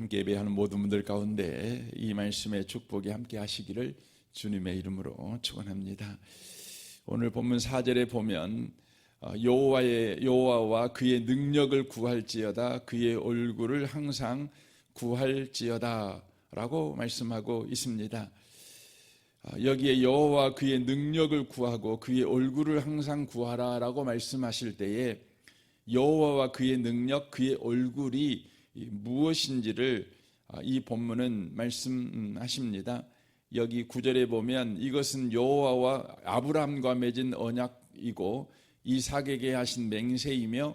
함께 예배하는 모든 분들 가운데 이 말씀의 축복이 함께 하시기를 주님의 이름으로 축원합니다. 오늘 본문 4절에 보면 어, 여호와의 여호와와 그의 능력을 구할지어다 그의 얼굴을 항상 구할지어다라고 말씀하고 있습니다. 아, 여기에 여호와 그의 능력을 구하고 그의 얼굴을 항상 구하라라고 말씀하실 때에 여호와와 그의 능력, 그의 얼굴이 무엇인지를 아, 이 본문은 말씀하십니다. 여기 구절에 보면 이것은 여호와와 아브라함과 맺은 언약이고 이삭에게 하신 맹세이며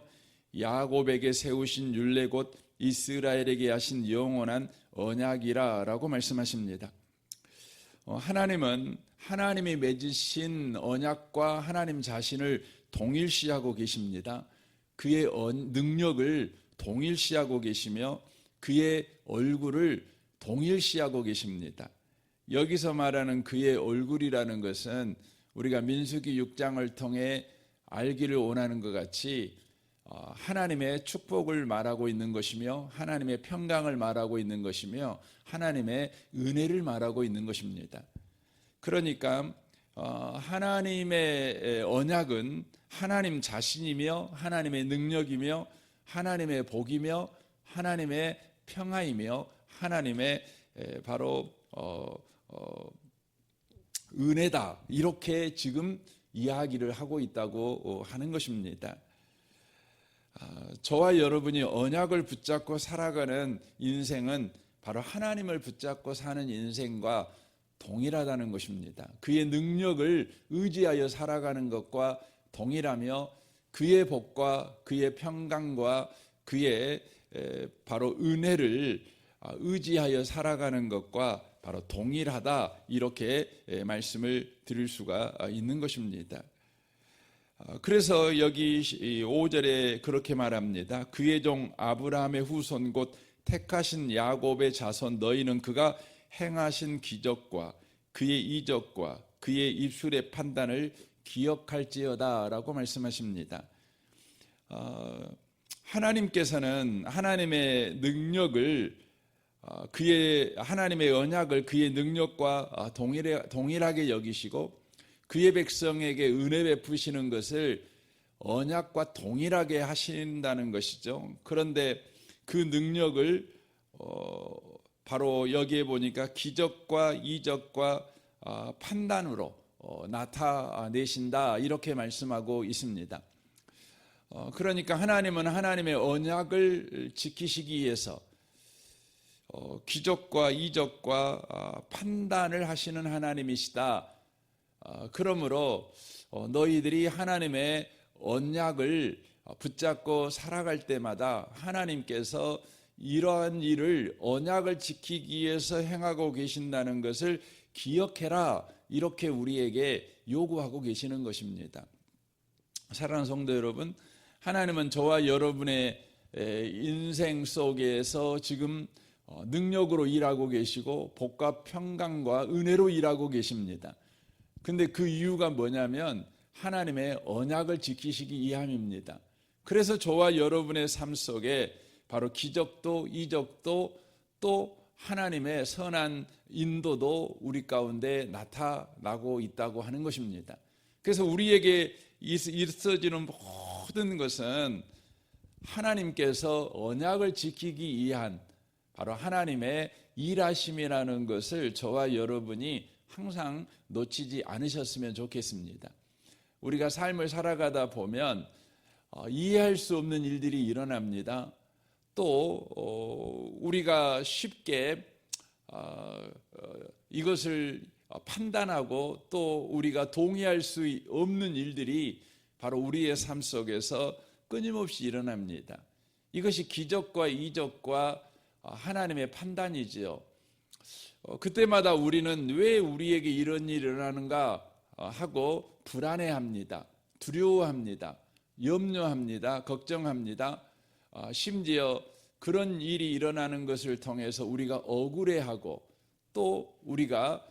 야곱에게 세우신 율례 곧 이스라엘에게 하신 영원한 언약이라라고 말씀하십니다. 어, 하나님은 하나님이 맺으신 언약과 하나님 자신을 동일시하고 계십니다. 그의 능력을 동일시하고 계시며 그의 얼굴을 동일시하고 계십니다. 여기서 말하는 그의 얼굴이라는 것은 우리가 민수기 6장을 통해 알기를 원하는 것 같이 어, 하나님의 축복을 말하고 있는 것이며 하나님의 평강을 말하고 있는 것이며 하나님의 은혜를 말하고 있는 것입니다. 그러니까 어, 하나님의 언약은 하나님 자신이며 하나님의 능력이며 하나님의 복이며 하나님의 평화이며 하나님의 바로 어, 은혜다 이렇게 지금 이야기를 하고 있다고 하는 것입니다. 아, 저와 여러분이 언약을 붙잡고 살아가는 인생은 바로 하나님을 붙잡고 사는 인생과 동일하다는 것입니다. 그의 능력을 의지하여 살아가는 것과 동일하며 그의 복과 그의 평강과 그의 바로 은혜를 아, 의지하여 살아가는 것과 바로 동일하다 이렇게 말씀을 드릴 수가 있는 것입니다. 아, 그래서 여기 5절에 그렇게 말합니다. 그의 종 아브라함의 후손 곧 택하신 야곱의 자손 너희는 그가 행하신 기적과 그의 이적과 그의 입술의 판단을 기억할지어다라고 말씀하십니다. 어, 하나님께서는 하나님의 능력을 어, 그의 하나님의 언약을 그의 능력과 어, 동일하게 여기시고 그의 백성에게 은혜 베푸시는 것을 언약과 동일하게 하신다는 것이죠. 그런데 그 능력을 어, 바로 여기에 보니까 기적과 이적과 어, 판단으로 어, 나타내신다 이렇게 말씀하고 있습니다. 어, 그러니까 하나님은 하나님의 언약을 지키시기 위해서 어, 기적과 이적과 어, 판단을 하시는 하나님이시다. 어, 그러므로 어, 너희들이 하나님의 언약을 붙잡고 살아갈 때마다 하나님께서 이러한 일을 언약을 지키기 위해서 행하고 계신다는 것을 기억해라. 이렇게 우리에게 요구하고 계시는 것입니다. 사랑하는 성도 여러분, 하나님은 저와 여러분의 인생 속에서 지금 어, 능력으로 일하고 계시고 복과 평강과 은혜로 일하고 계십니다. 근데 그 이유가 뭐냐면 하나님의 언약을 지키시기 위함입니다. 그래서 저와 여러분의 삶 속에 바로 기적도 이적도 또 하나님의 선한 인도도 우리 가운데 나타나고 있다고 하는 것입니다. 그래서 우리에게 있어지는 모든 것은 하나님께서 언약을 지키기 위한 바로 하나님의 일하심이라는 것을 저와 여러분이 항상 놓치지 않으셨으면 좋겠습니다. 우리가 삶을 살아가다 보면 어, 이해할 수 없는 일들이 일어납니다. 또 어, 우리가 쉽게 어, 이것을 판단하고 또 우리가 동의할 수 없는 일들이 바로 우리의 삶 속에서 끊임없이 일어납니다. 이것이 기적과 이적과 하나님의 판단이지요. 어, 그때마다 우리는 왜 우리에게 이런 일이 일어나는가 어, 하고 불안해합니다. 두려워합니다. 염려합니다. 걱정합니다. 어, 심지어 그런 일이 일어나는 것을 통해서 우리가 억울해하고 또 우리가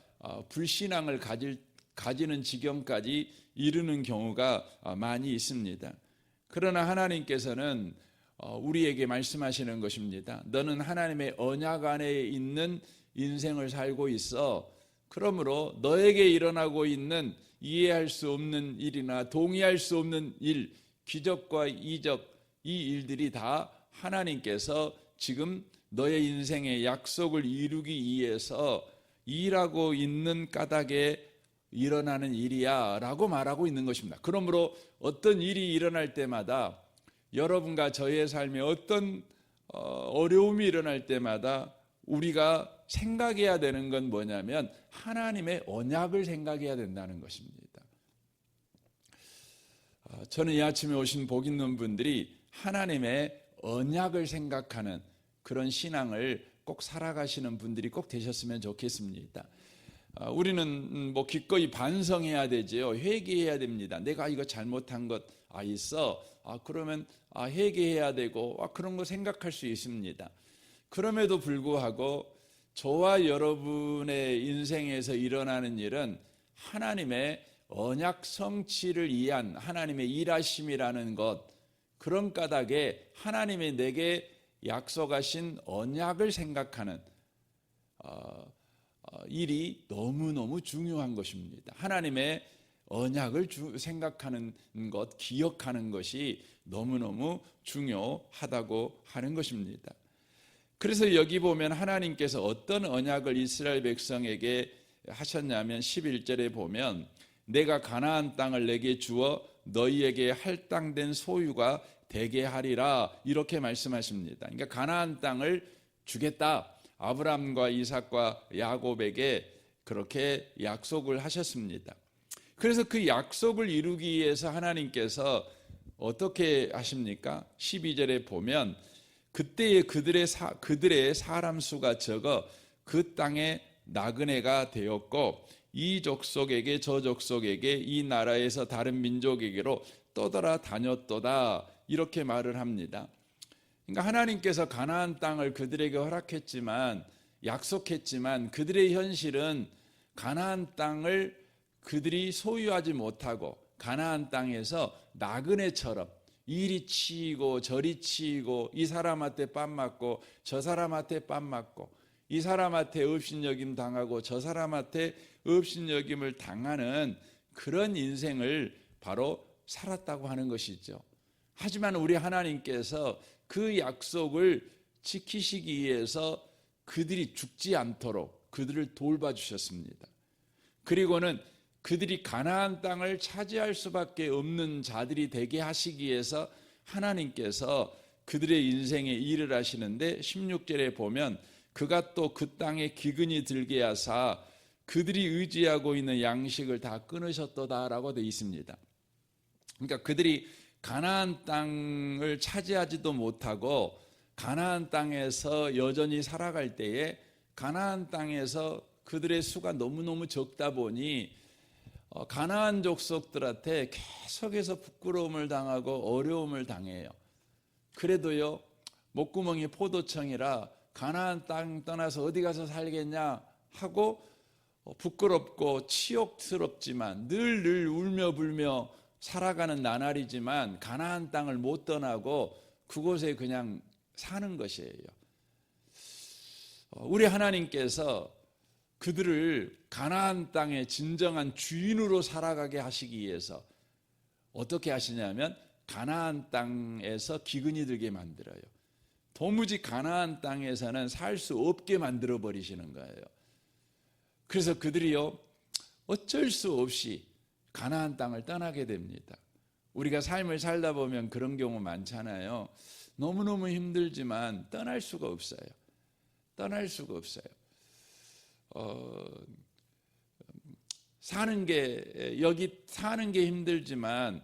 불신앙을 가질, 가지는 지경까지 이르는 경우가 많이 있습니다. 그러나 하나님께서는 어, 우리에게 말씀하시는 것입니다. 너는 하나님의 언약 안에 있는 인생을 살고 있어. 그러므로 너에게 일어나고 있는 이해할 수 없는 일이나 동의할 수 없는 일, 기적과 이적 이 일들이 다 하나님께서 지금 너의 인생의 약속을 이루기 위해서 일하고 있는 까닭에 일어나는 일이야 라고 말하고 있는 것입니다. 그러므로 어떤 일이 일어날 때마다 여러분과 저의 삶에 어떤 어, 어려움이 일어날 때마다 우리가 생각해야 되는 건 뭐냐면 하나님의 언약을 생각해야 된다는 것입니다. 어, 저는 이 아침에 오신 복 있는 분들이 하나님의 언약을 생각하는 그런 신앙을 꼭 살아가시는 분들이 꼭 되셨으면 좋겠습니다. 아, 우리는 뭐 기꺼이 반성해야 되지요. 회개해야 됩니다. 내가 이거 잘못한 것 아, 있어. 아, 그러면 아, 회개해야 되고 아, 그런 거 생각할 수 있습니다. 그럼에도 불구하고 저와 여러분의 인생에서 일어나는 일은 하나님의 언약 성취를 위한 하나님의 일하심이라는 것 그런 까닭에 하나님의 내게 약속하신 언약을 생각하는 어, 어, 일이 너무너무 중요한 것입니다. 하나님의 언약을 주, 생각하는 것, 기억하는 것이 너무너무 중요하다고 하는 것입니다. 그래서 여기 보면 하나님께서 어떤 언약을 이스라엘 백성에게 하셨냐면 11절에 보면 내가 가나안 땅을 내게 주어 너희에게 할당된 소유가 되게 하리라 이렇게 말씀하십니다. 그러니까 가나안 땅을 주겠다. 아브람과 이삭과 야곱에게 그렇게 약속을 하셨습니다. 그래서 그 약속을 이루기 위해서 하나님께서 어떻게 하십니까? 12절에 보면 그때에 그들의 사, 그들의 사람 수가 적어 그 땅에 나그네가 되었고 이 족속에게 저 족속에게 이 나라에서 다른 민족에게로 떠돌아 다녔도다 이렇게 말을 합니다. 그러니까 하나님께서 가나안 땅을 그들에게 허락했지만 약속했지만 그들의 현실은 가나안 땅을 그들이 소유하지 못하고 가나안 땅에서 나그네처럼 이리 치이고 저리 치이고 이 사람한테 빰 맞고 저 사람한테 빰 맞고 이 사람한테 업신여김 당하고 저 사람한테 업신여김을 당하는 그런 인생을 바로 살았다고 하는 것이죠. 하지만 우리 하나님께서 그 약속을 지키시기 위해서 그들이 죽지 않도록 그들을 돌봐 주셨습니다. 그리고는 그들이 가나안 땅을 차지할 수밖에 없는 자들이 되게 하시기 위해서 하나님께서 그들의 인생에 일을 하시는데 16절에 보면 그가 또 그 땅에 기근이 들게 하사 그들이 의지하고 있는 양식을 다 끊으셨도다라고 되어 있습니다. 그러니까 그들이 가나안 땅을 차지하지도 못하고 가나안 땅에서 여전히 살아갈 때에 가나안 땅에서 그들의 수가 너무너무 적다 보니 어, 가나안 족속들한테 계속해서 부끄러움을 당하고 어려움을 당해요. 그래도요 목구멍이 포도청이라 가나안 땅 떠나서 어디 가서 살겠냐 하고 어, 부끄럽고 치욕스럽지만 늘늘 울며 불며 살아가는 나날이지만 가나안 땅을 못 떠나고 그곳에 그냥 사는 것이에요. 어, 우리 하나님께서 그들을 가나안 땅의 진정한 주인으로 살아가게 하시기 위해서 어떻게 하시냐면 가나안 땅에서 기근이 들게 만들어요. 도무지 가나안 땅에서는 살 수 없게 만들어 버리시는 거예요. 그래서 그들이요 어쩔 수 없이 가나안 땅을 떠나게 됩니다. 우리가 삶을 살다 보면 그런 경우 많잖아요. 너무너무 힘들지만 떠날 수가 없어요. 떠날 수가 없어요. 어, 사는 게 여기 사는 게 힘들지만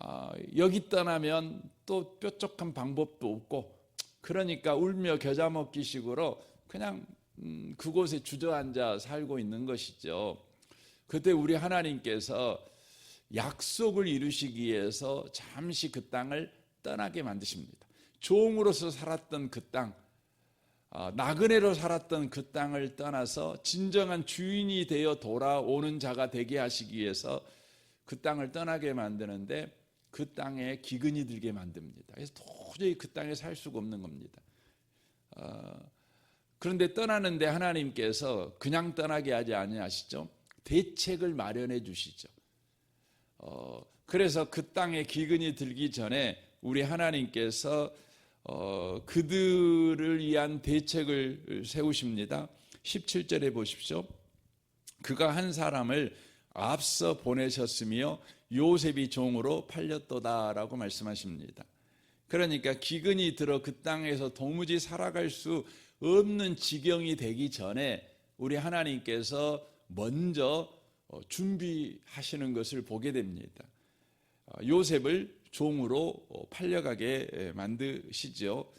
어, 여기 떠나면 또 뾰족한 방법도 없고 그러니까 울며 겨자 먹기식으로 그냥 음, 그곳에 주저앉아 살고 있는 것이죠. 그때 우리 하나님께서 약속을 이루시기 위해서 잠시 그 땅을 떠나게 만드십니다. 종으로서 살았던 그 땅, 아, 나그네로 살았던 그 땅을 떠나서 진정한 주인이 되어 돌아오는 자가 되게 하시기 위해서 그 땅을 떠나게 만드는데 그 땅에 기근이 들게 만듭니다. 그래서 도저히 그 땅에 살 수가 없는 겁니다. 어, 그런데 떠나는데 하나님께서 그냥 떠나게 하지 아니하시죠. 대책을 마련해 주시죠. 어, 그래서 그 땅에 기근이 들기 전에 우리 하나님께서 어, 그들을 위한 대책을 세우십니다. 17절에 보십시오. 그가 한 사람을 앞서 보내셨으며 요셉이 종으로 팔렸도다라고 말씀하십니다. 그러니까 기근이 들어 그 땅에서 도무지 살아갈 수 없는 지경이 되기 전에 우리 하나님께서 먼저 어, 준비하시는 것을 보게 됩니다. 어, 요셉을 종으로 어, 팔려가게 만드시죠.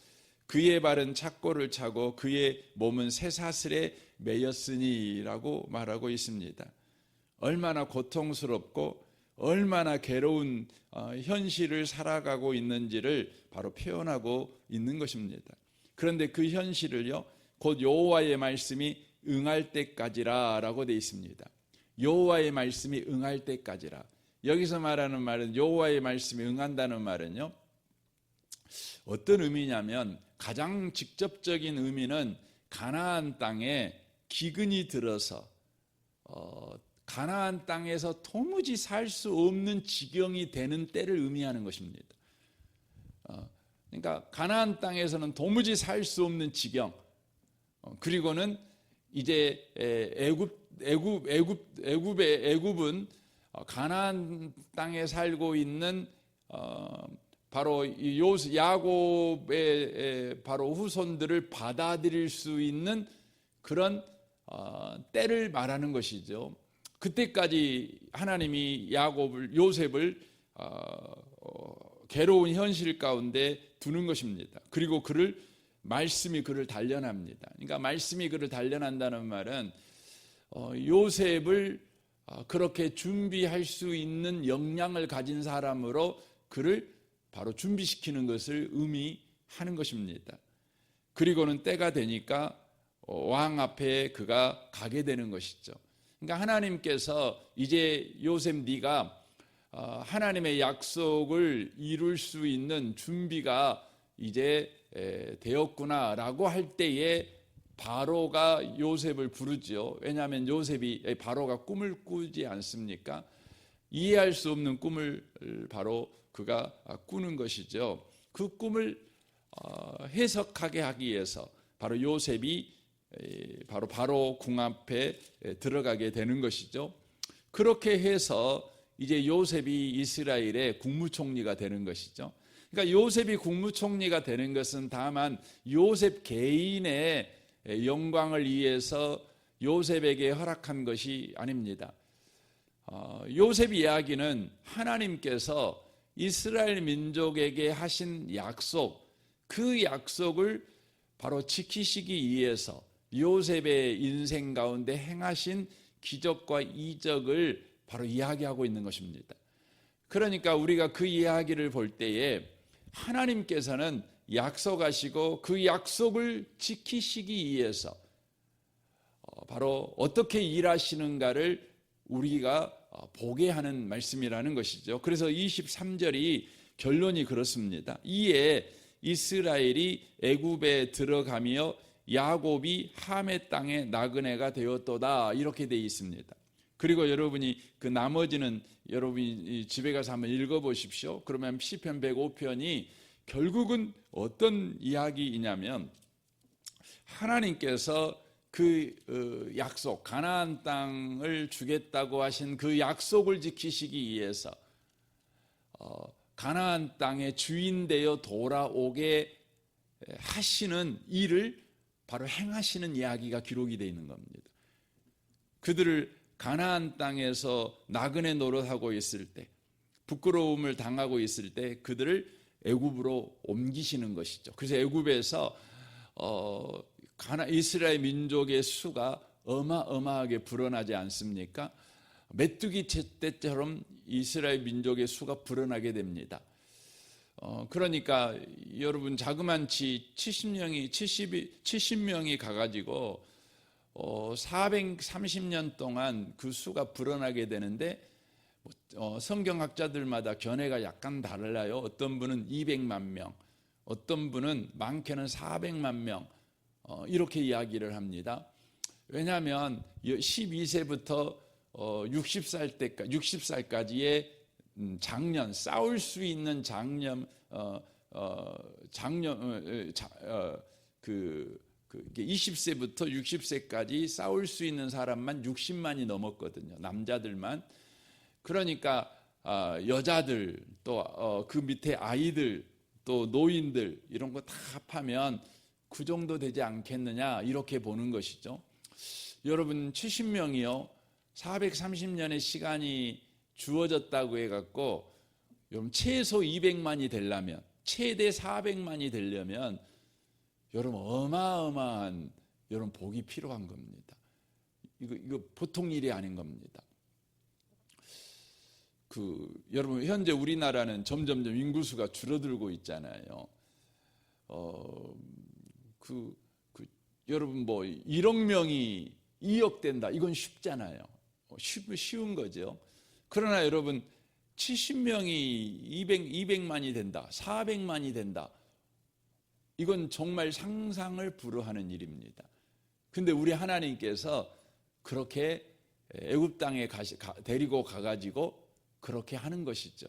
그의 발은 착고를 차고 그의 몸은 쇠사슬에 매였으니라고 말하고 있습니다. 얼마나 고통스럽고 얼마나 괴로운 현실을 살아가고 있는지를 바로 표현하고 있는 것입니다. 그런데 그 현실을요, 곧 여호와의 말씀이 응할 때까지라라고 되어 있습니다. 여호와의 말씀이 응할 때까지라. 여기서 말하는 말은 여호와의 말씀이 응한다는 말은요. 어떤 의미냐면 가장 직접적인 의미는 가나안 땅에 기근이 들어서 어, 가나안 땅에서 도무지 살 수 없는 지경이 되는 때를 의미하는 것입니다. 어, 그러니까 가나안 땅에서는 도무지 살 수 없는 지경 어, 그리고는 이제 애굽 애굽 애굽 애굽의 애굽은 어, 가나안 땅에 살고 있는 어, 바로 요 야곱의 바로 후손들을 받아들일 수 있는 그런 어, 때를 말하는 것이죠. 그때까지 하나님이 야곱을 요셉을 괴로운 현실 가운데 두는 것입니다. 그리고 그를 말씀이 그를 단련합니다. 그러니까 말씀이 그를 단련한다는 말은 요셉을 그렇게 준비할 수 있는 역량을 가진 사람으로 그를 바로 준비시키는 것을 의미하는 것입니다. 그리고는 때가 되니까 왕 앞에 그가 가게 되는 것이죠. 그러니까 하나님께서 이제 요셉 네가 하나님의 약속을 이룰 수 있는 준비가 이제 되었구나라고 할 때에 바로가 요셉을 부르지요. 왜냐하면 요셉이 바로가 꿈을 꾸지 않습니까? 이해할 수 없는 꿈을 바로 그가 꾸는 것이죠. 그 꿈을 어, 해석하게 하기 위해서 바로 요셉이 바로 바로 궁 앞에 들어가게 되는 것이죠. 그렇게 해서 이제 요셉이 이스라엘의 국무총리가 되는 것이죠. 그러니까 요셉이 국무총리가 되는 것은 다만 요셉 개인의 영광을 위해서 요셉에게 허락한 것이 아닙니다. 어, 요셉 이야기는 하나님께서 이스라엘 민족에게 하신 약속, 그 약속을 바로 지키시기 위해서 요셉의 인생 가운데 행하신 기적과 이적을 바로 이야기하고 있는 것입니다. 그러니까 우리가 그 이야기를 볼 때에 하나님께서는 약속하시고 그 약속을 지키시기 위해서 어, 바로 어떻게 일하시는가를 우리가 어, 보게 하는 말씀이라는 것이죠. 그래서 23절이 결론이 그렇습니다. 이에 이스라엘이 애굽에 들어가며 야곱이 함의 땅에 나그네가 되었도다 이렇게 되어 있습니다. 그리고 여러분이 그 나머지는 여러분이 집에 가서 한번 읽어 보십시오. 그러면 시편 105편이 결국은 어떤 이야기이냐면 하나님께서 그 어, 약속 가나안 땅을 주겠다고 하신 그 약속을 지키시기 위해서 어, 가나안 땅의 주인 되어 돌아오게 하시는 일을 바로 행하시는 이야기가 기록이 되어 있는 겁니다. 그들을 가나안 땅에서 나그네 노릇하고 있을 때 부끄러움을 당하고 있을 때 그들을 애굽으로 옮기시는 것이죠. 그래서 애굽에서 어, 가나 이스라엘 민족의 수가 어마어마하게 불어나지 않습니까? 메뚜기 때처럼 이스라엘 민족의 수가 불어나게 됩니다. 어, 그러니까 여러분 자그만치 70명이 70, 70명이 가가지고 어, 430년 동안 그 수가 불어나게 되는데 뭐 어, 성경학자들마다 견해가 약간 달라요. 어떤 분은 200만 명, 어떤 분은 많게는 400만 명 어, 이렇게 이야기를 합니다. 왜냐하면 12세부터 어, 60살 때까지 60살까지의 음, 장년 싸울 수 있는 장년 어, 어, 장년 어, 어, 자, 어, 그, 그 이게 20세부터 60세까지 싸울 수 있는 사람만 60만이 넘었거든요. 남자들만. 그러니까 아, 여자들 또 그 밑에 아이들 또 노인들 이런 거 다 합하면 그 정도 되지 않겠느냐 이렇게 보는 것이죠. 여러분 70명이요. 430년의 시간이 주어졌다고 해 갖고 여러분 최소 200만이 되려면 최대 400만이 되려면 여러분 어마어마한 여러분 복이 필요한 겁니다. 이거 이거 보통 일이 아닌 겁니다. 그 여러분 현재 우리나라는 점점점 인구수가 줄어들고 있잖아요. 어그 그, 여러분 뭐 1억 명이 2억 된다 이건 쉽잖아요. 쉽, 쉬운 거죠. 그러나 여러분 70명이 200, 200만이 된다, 400만이 된다. 이건 정말 상상을 불허하는 일입니다. 근데 우리 하나님께서 그렇게 애굽 땅에 가시, 가, 데리고 가가지고 그렇게 하는 것이죠.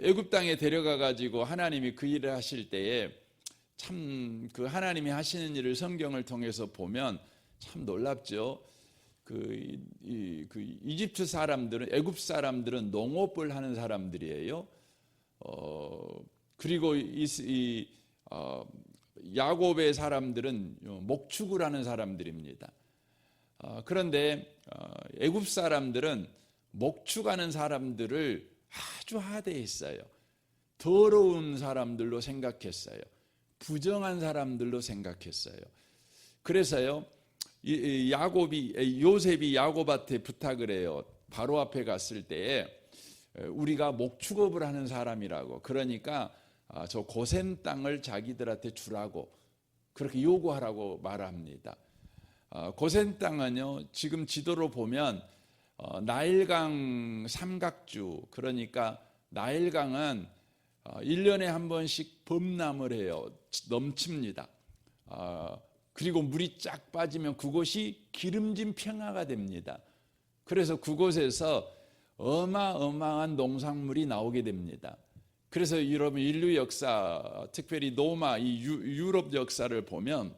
애굽 땅에 데려가 가지고 하나님이 그 일을 하실 때에 참 그 하나님이 하시는 일을 성경을 통해서 보면 참 놀랍죠. 그, 이, 그 이집트 사람들은 애굽 사람들은 농업을 하는 사람들이에요. 어, 그리고 이, 이 어, 야곱의 사람들은 목축을 하는 사람들입니다. 어, 그런데 어, 애굽 사람들은 목축하는 사람들을 아주 하대했어요. 더러운 사람들로 생각했어요. 부정한 사람들로 생각했어요. 그래서요, 야곱이 요셉이 야곱한테 부탁을 해요. 바로 앞에 갔을 때에 우리가 목축업을 하는 사람이라고. 그러니까 아, 저 고센 땅을 자기들한테 주라고 그렇게 요구하라고 말합니다. 아, 고센 땅은요 지금 지도로 보면 어, 나일강 삼각주 그러니까 나일강은 1년에 어, 한 번씩 범람을 해요. 넘칩니다. 아, 그리고 물이 쫙 빠지면 그곳이 기름진 평화가 됩니다. 그래서 그곳에서 어마어마한 농산물이 나오게 됩니다. 그래서 여러분 인류 역사, 특별히 노마 이 유럽 역사를 보면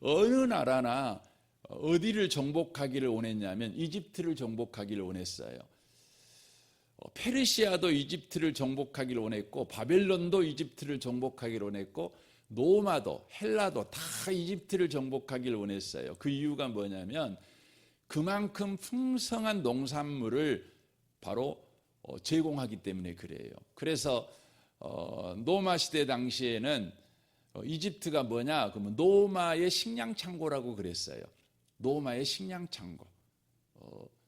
어느 나라나 어디를 정복하기를 원했냐면 이집트를 정복하기를 원했어요. 어, 페르시아도 이집트를 정복하기를 원했고 바벨론도 이집트를 정복하기를 원했고 노마도 헬라도 다 이집트를 정복하기를 원했어요. 그 이유가 뭐냐면 그만큼 풍성한 농산물을 바로 어, 제공하기 때문에 그래요. 그래서 어, 노마 시대 당시에는 어, 이집트가 뭐냐? 그러면 노마의 식량 창고라고 그랬어요. 노마의 식량 창고.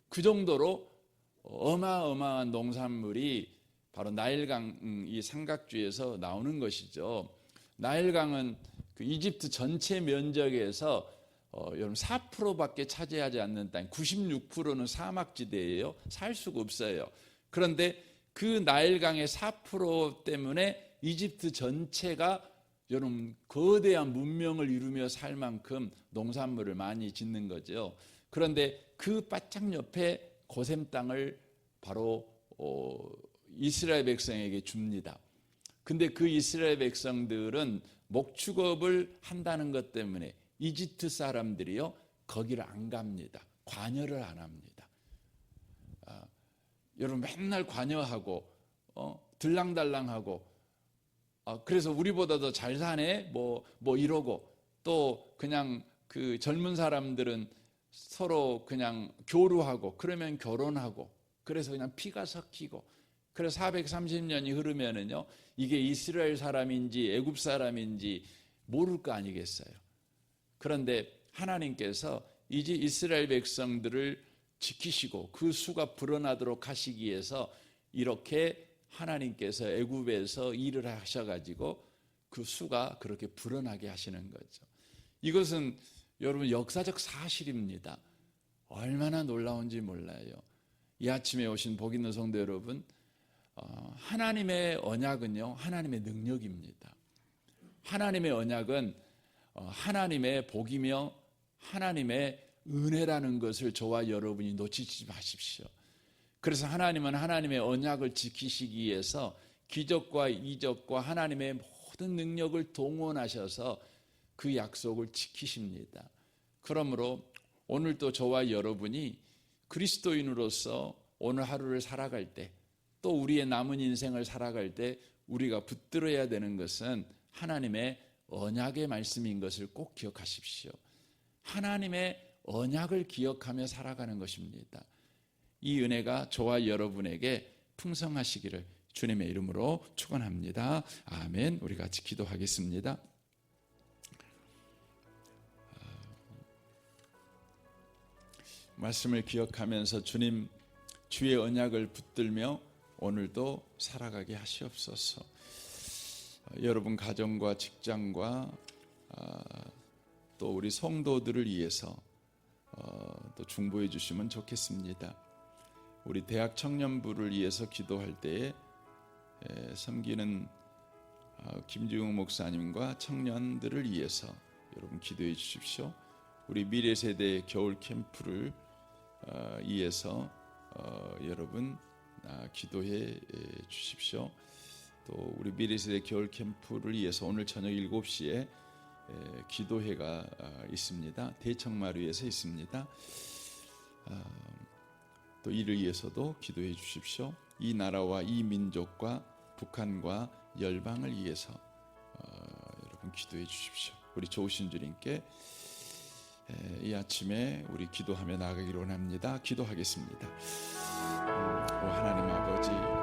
그 정도로 어마어마한 농산물이 바로 나일강 음, 이 삼각주에서 나오는 것이죠. 나일강은 그 이집트 전체 면적에서 어, 여러분 4%밖에 차지하지 않는 땅, 96%는 사막지대예요. 살 수가 없어요. 그런데 그 나일강의 4% 때문에 이집트 전체가 여러분 거대한 문명을 이루며 살 만큼 농산물을 많이 짓는 거죠. 그런데 그 바짝 옆에 고셈 땅을 바로 어, 이스라엘 백성에게 줍니다. 근데 그 이스라엘 백성들은 목축업을 한다는 것 때문에 이집트 사람들이요 거기를 안 갑니다. 관여를 안 합니다. 아, 여러분 맨날 관여하고 어, 들랑달랑하고 아, 그래서 우리보다 더 잘 사네 뭐뭐 뭐 이러고 또 그냥 그 젊은 사람들은 서로 그냥 교류하고 그러면 결혼하고 그래서 그냥 피가 섞이고 그래서 430년이 흐르면은요 이게 이스라엘 사람인지 애굽 사람인지 모를 거 아니겠어요. 그런데 하나님께서 이제 이스라엘 백성들을 지키시고 그 수가 불어나도록 하시기 위해서 이렇게 하나님께서 애굽에서 일을 하셔 가지고 그 수가 그렇게 불어나게 하시는 거죠. 이것은 여러분 역사적 사실입니다. 얼마나 놀라운지 몰라요. 이 아침에 오신 복 있는 성도 여러분, 어, 하나님의 언약은요, 하나님의 능력입니다. 하나님의 언약은 어, 하나님의 복이며 하나님의 은혜라는 것을 저와 여러분이 놓치지 마십시오. 그래서 하나님은 하나님의 언약을 지키시기 위해서 기적과 이적과 하나님의 모든 능력을 동원하셔서 그 약속을 지키십니다. 그러므로 오늘도 저와 여러분이 그리스도인으로서 오늘 하루를 살아갈 때 또 우리의 남은 인생을 살아갈 때 우리가 붙들어야 되는 것은 하나님의 언약의 말씀인 것을 꼭 기억하십시오. 하나님의 언약을 기억하며 살아가는 것입니다. 이 은혜가 저와 여러분에게 풍성하시기를 주님의 이름으로 축원합니다. 아멘. 우리 같이 기도하겠습니다. 말씀을 기억하면서 주님 주의 언약을 붙들며 오늘도 살아가게 하시옵소서. 여러분 가정과 직장과 아, 또 우리 성도들을 위해서 어, 또 중보해 주시면 좋겠습니다. 우리 대학 청년부를 위해서 기도할 때에 에, 섬기는 아, 김지웅 목사님과 청년들을 위해서 여러분 기도해 주십시오. 우리 미래 세대 겨울 캠프를 어, 위해서 어, 여러분 아, 기도해 에, 주십시오. 또 우리 미래 세대 겨울 캠프를 위해서 오늘 저녁 7시에 에, 기도회가 아, 있습니다. 대청마루에서 있습니다. 아, 또 이를 위해서도 기도해 주십시오. 이 나라와 이 민족과 북한과 열방을 위해서 어, 여러분 기도해 주십시오. 우리 좋으신 주님께 에, 이 아침에 우리 기도하며 나가기로 합니다. 기도하겠습니다. 오 하나님 아버지